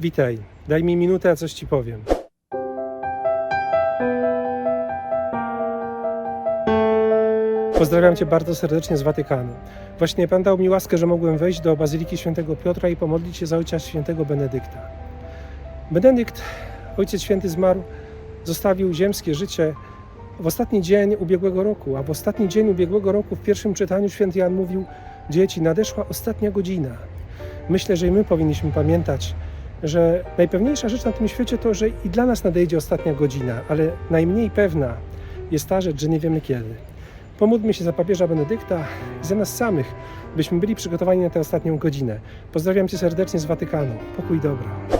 Witaj, daj mi minutę, a coś ci powiem. Pozdrawiam Cię bardzo serdecznie z Watykanu. Właśnie Pan dał mi łaskę, że mogłem wejść do Bazyliki Świętego Piotra i pomodlić się za ojca świętego Benedykta. Benedykt, Ojciec Święty zmarł, zostawił ziemskie życie w ostatni dzień ubiegłego roku, a w ostatni dzień ubiegłego roku w pierwszym czytaniu święty Jan mówił: Dzieci, nadeszła ostatnia godzina. Myślę, że i my powinniśmy pamiętać, że najpewniejsza rzecz na tym świecie to, że i dla nas nadejdzie ostatnia godzina, ale najmniej pewna jest ta rzecz, że nie wiemy kiedy. Pomódlmy się za papieża Benedykta i za nas samych, byśmy byli przygotowani na tę ostatnią godzinę. Pozdrawiam Cię serdecznie z Watykanu. Pokój dobra.